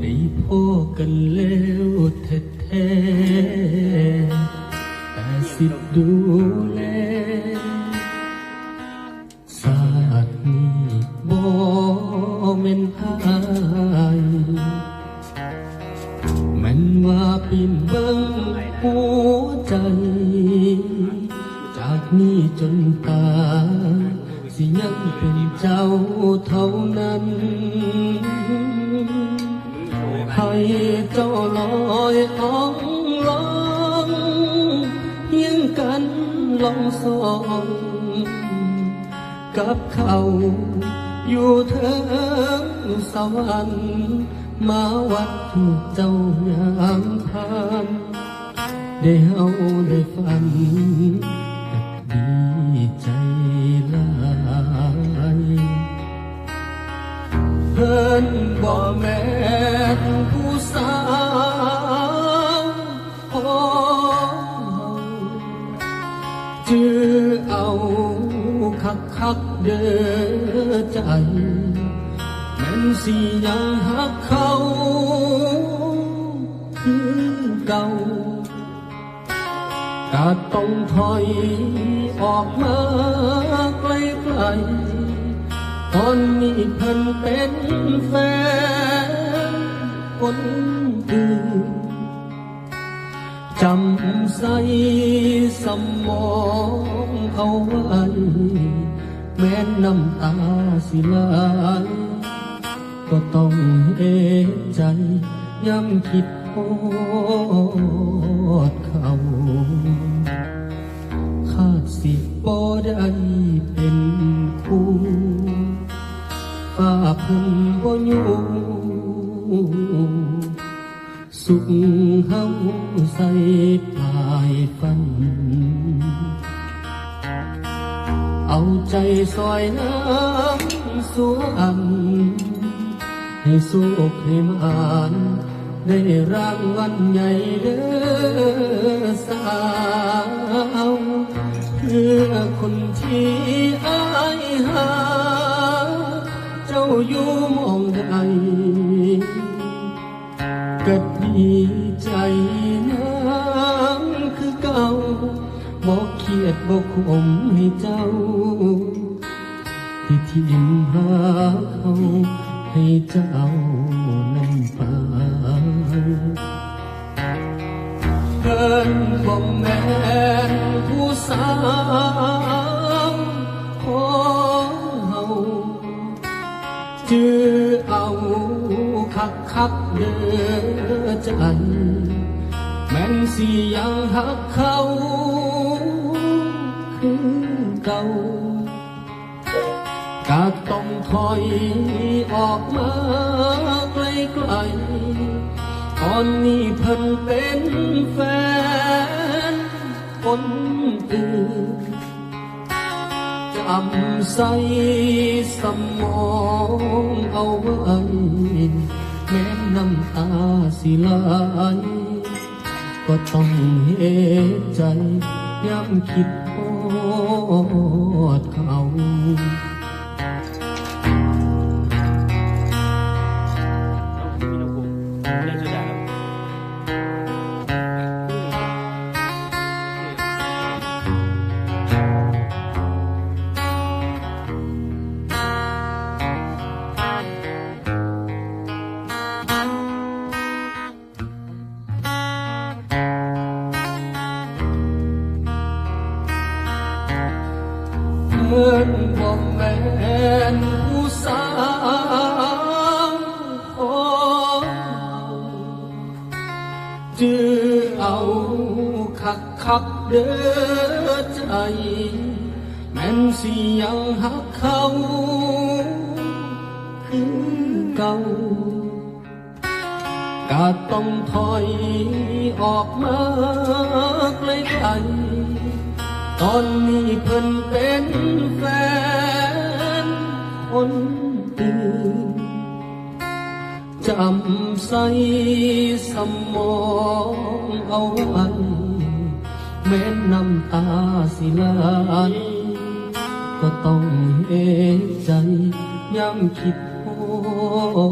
ได้พอกันแล้วแท้ๆแต่สิดูแลศาสตร์นี้บ่แม่นพายมันว่าปีนเบิ่งหัวใจ จากนี้จนตาย สิยังเป็นเจ้าเท่านั้นให้เจ้าลอยอ่องลองเพียงกันลองสองกับเขาอยู่เถิงสวรรค์มาวัดถูกเจ้ายามพานได้เฮาได้ฝันก็ดี แม่ผู้สาวโอ้จือเอาคักคักเด้อใจแม่นสิยังหักเขาคือเก่าก็ต้องถอยออกมาไกลๆ ตอนนี้เพิ่นเป็นแฟนคนอื่นจำใส่สมองเอาไว้แม้น้ำตาสิไหลก็ต้องเอใจย้ำคิดโทษเขาข้าสิบ่ได้เป็นคู่ เพิ่นบ่อยู่สุขเฮาใส่ปลายฟัน เอาใจซอยน้ำสวนให้สุขให้มานได้รางวัลใหญ่เด้อสา ก็ดีใจน้ำคือเก่าบอกเครียดบอกขมให้เจ้า ที่ทิมหาเขาให้เจ้านำไปเกินบอกแม่นผู้สาว จือเอาคักคักเด้อใจแม่นสิยังหักเขาคือเก่าก็ต้องถอยออกมาไกลๆตอนนี้เพิ่นเป็นแฟนคนอื่น จำใสสมองเอาไว้แม้น้ำตาสิไหลก็ต้องเหตุใจย้ำคิดโทษเขามีนกฮูกเรื่องสุด มือนบอกแม่นผู้สาวของจือเอาคักคักเด้อใจ แม่นสิยังหักเขาคือเก่าก็ต้องถอยออกมาไกลๆ ตอนนี้เพิ่นเป็นแฟนคนอื่นจำใส่สมองเอาไว้แม้น้ำตาสิไหลก็ต้องเอใจย้ำคิดโทษ